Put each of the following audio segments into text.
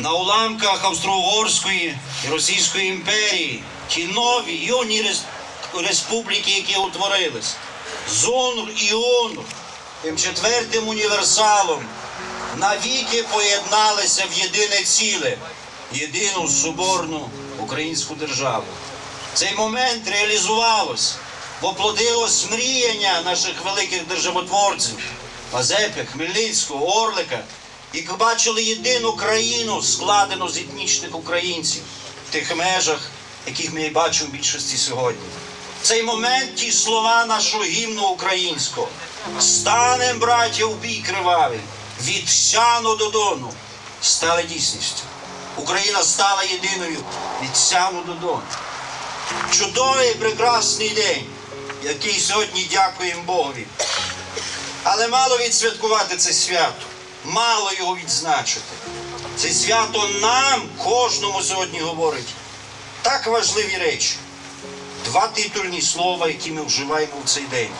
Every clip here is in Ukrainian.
на уламках Австро-Угорської і Російської імперії, ті нові юні республіки, які утворились, ЗОНУР і ОНУР, тим четвертим універсалом, навіки поєдналися в єдине ціле, єдину соборну українську державу. Цей момент реалізувалось, бо плодилось мріяння наших великих державотворців Мазепи, Хмельницького, Орлика, які бачили єдину країну, складену з етнічних українців в тих межах, яких ми і бачимо в більшості сьогодні. В цей момент ті слова нашого гімну українського. Станем, браття, в бій кривавий, від Сяну до Дону стали дійсністю. Україна стала єдиною від Сяну до Дону. Чудовий прекрасний день, який сьогодні дякуємо Богові. Але мало відсвяткувати це свято, мало його відзначити. Це свято нам, кожному сьогодні говорить так важливі речі. Два титульні слова, які ми вживаємо в цей день: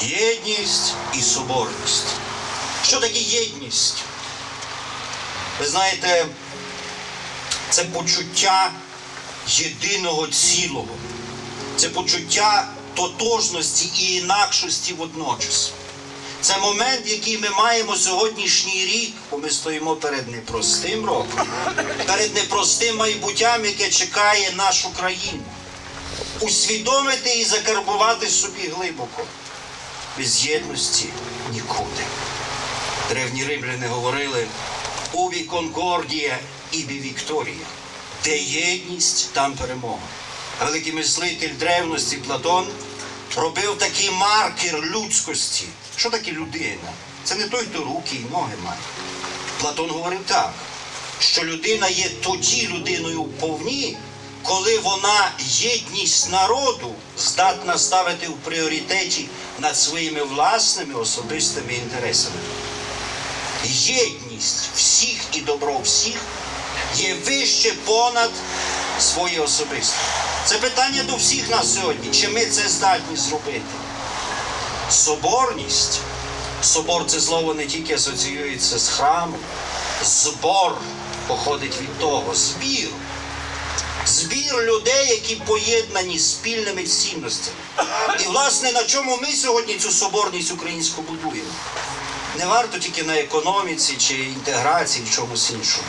єдність і соборність. Що таке єдність? Ви знаєте, це почуття єдиного цілого, це почуття тотожності і інакшості водночас. Це момент, який ми маємо сьогоднішній рік, бо ми стоїмо перед непростим роком, перед непростим майбуттям, яке чекає нашу країну. Усвідомити і закарбувати собі глибоко. Без єдності нікуди. Древні римляни говорили уві конкордія ібі Вікторія. Де єдність, там перемога. Великий мислитель древності Платон робив такий маркер людськості. Що таке людина? Це не той, хто руки і ноги має. Платон говорив так, що людина є тоді людиною вповні, коли вона єдність народу здатна ставити в пріоритеті над своїми власними особистими інтересами. Єдність всіх і добро всіх є вище понад своє особисте. Це питання до всіх нас сьогодні. Чи ми це здатні зробити? Соборність. Собор це слово не тільки асоціюється з храмом. Збор походить від того. Збір. Збір людей, які поєднані спільними цінностями. І, власне, на чому ми сьогодні цю соборність українську будуємо? Не варто тільки на економіці чи інтеграції в чомусь іншому.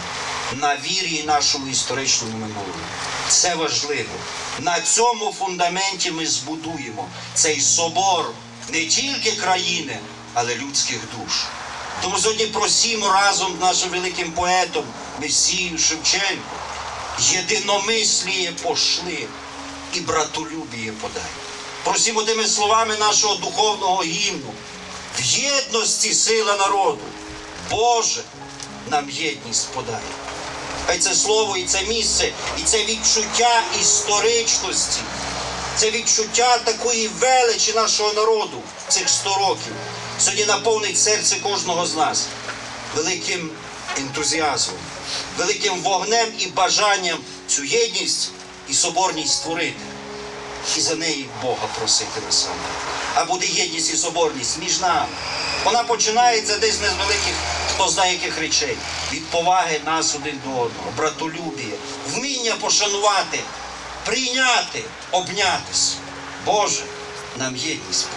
На вірі і нашому історичному минулому. Це важливо. На цьому фундаменті ми збудуємо цей собор не тільки країни, але людських душ. Тому сьогодні просімо разом з нашим великим поетом Месією Шевченко. Єдиномисліє пошли і братолюбіє подай. Просімо тими словами нашого духовного гімну. Єдності сила народу. Боже, нам єдність подай. Хай це слово і це місце, і це відчуття історичності, це відчуття такої величі нашого народу цих 100 років. Сьогодні наповнить серце кожного з нас великим ентузіазмом, великим вогнем і бажанням цю єдність і соборність створити. І за неї Бога просити насамперед. А буде єдність і соборність між нами. Вона починається десь не з великих, хто знає яких речей. Від поваги нас один до одного, братолюбія, вміння пошанувати, прийняти, обнятися. Боже, нам єдність.